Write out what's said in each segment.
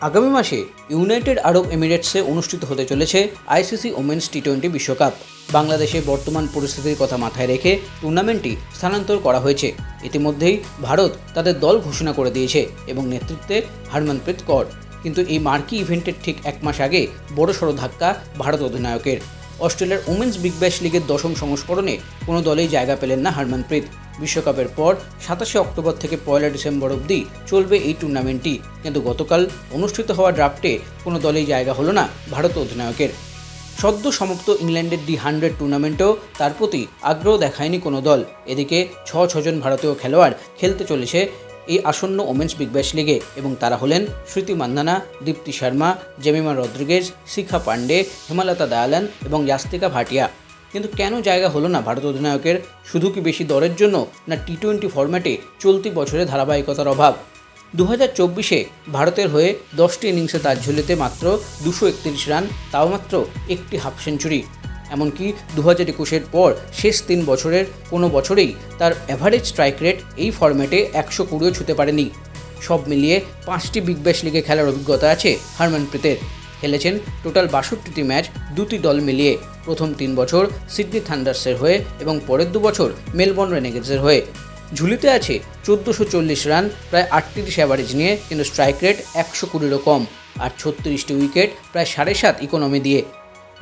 আগামী মাসে ইউনাইটেড আরব এমিরেটসে অনুষ্ঠিত হতে চলেছে আইসিসি ওমেন্স টি টোয়েন্টি বিশ্বকাপ। বাংলাদেশে বর্তমান পরিস্থিতির কথা মাথায় রেখে টুর্নামেন্টটি স্থানান্তর করা হয়েছে। ইতিমধ্যেই ভারত তাদের দল ঘোষণা করে দিয়েছে এবং নেতৃত্বে হরমনপ্রীত কর। কিন্তু এই মার্কি ইভেন্টের ঠিক এক মাস আগে বড়সড় ধাক্কা ভারত অধিনায়কের। অস্ট্রেলিয়ার ওমেন্স বিগ ব্যাশ লিগের দশম সংস্করণে কোনো দলেই জায়গা পেলেন না হরমনপ্রীত। বিশ্বকাপের পর সাতাশে অক্টোবর থেকে পয়লা ডিসেম্বর অবধি চলবে এই টুর্নামেন্টটি কিন্তু গতকাল অনুষ্ঠিত হওয়া ড্রাফটে কোনো দলেই জায়গা হলো না ভারত অধিনায়কের। সদ্য সমাপ্ত ইংল্যান্ডের ডি হান্ড্রেড টুর্নামেন্টেও তার প্রতি আগ্রহ দেখায়নি কোনো দল। এদিকে ছ ছজন ভারতীয় খেলোয়াড় খেলতে চলেছে এই আসন্ন ওমেন্স বিগ ব্যাশ লিগে এবং তারা হলেন স্মৃতি মান্দানা, দীপ্তি শর্মা, জেমিমা রদ্রিগেজ, শিখা পান্ডে হেমালতা দয়ালান এবং ইয়াস্তিকা ভাটিয়া। কিন্তু কেন জায়গা হলো না ভারত অধিনায়কের? শুধু কি বেশি দরের জন্য না টি টোয়েন্টি ফরম্যাটে চলতি বছরে ধারাবাহিকতার অভাব? দু হাজার চব্বিশে ভারতের হয়ে দশটি ইনিংসে তার ঝুলিতে মাত্র দুশো একত্রিশ রান, তাও মাত্র একটি হাফ সেঞ্চুরি এমনকি দু হাজার একুশের পর শেষ তিন বছরের কোনো বছরেই তার অ্যাভারেজ স্ট্রাইক রেট এই ফরম্যাটে একশো কুড়িও ছুতে পারেনি। সব মিলিয়ে পাঁচটি বিগ ব্যাশ লিগে খেলার অভিজ্ঞতা আছে হারমানপ্রীতের। খেলেছেন টোটাল বাষট্টিটি ম্যাচ দুটি দল মিলিয়ে। প্রথম তিন বছর সিডনি থান্ডার্সের হয়ে এবং পরের দু বছর মেলবোর্ন রেনেগেটসের হয়ে। ঝুলিতে আছে চোদ্দোশো চল্লিশ রান, প্রায় আটত্রিশ অ্যাভারেজ নিয়ে কিন্তু স্ট্রাইক রেট একশো কুড়িরও কম আর ছত্রিশটি উইকেট প্রায় সাড়ে সাত ইকোনমি দিয়ে।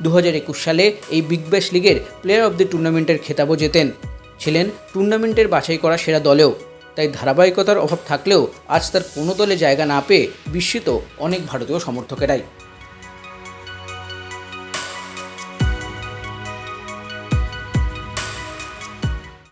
দু হাজার একুশ সালে এই বিগ ব্যাশ লিগের প্লেয়ার অব দ্য টুর্নামেন্টের খেতাবও জেতেন। ছিলেন টুর্নামেন্টের বাছাই করা সেরা দলেও। তাই ধারাবাহিকতার অভাব থাকলেও আজ তার কোনো দলে জায়গা না পেয়ে বিস্মিত অনেক ভারতীয় সমর্থকেরাই।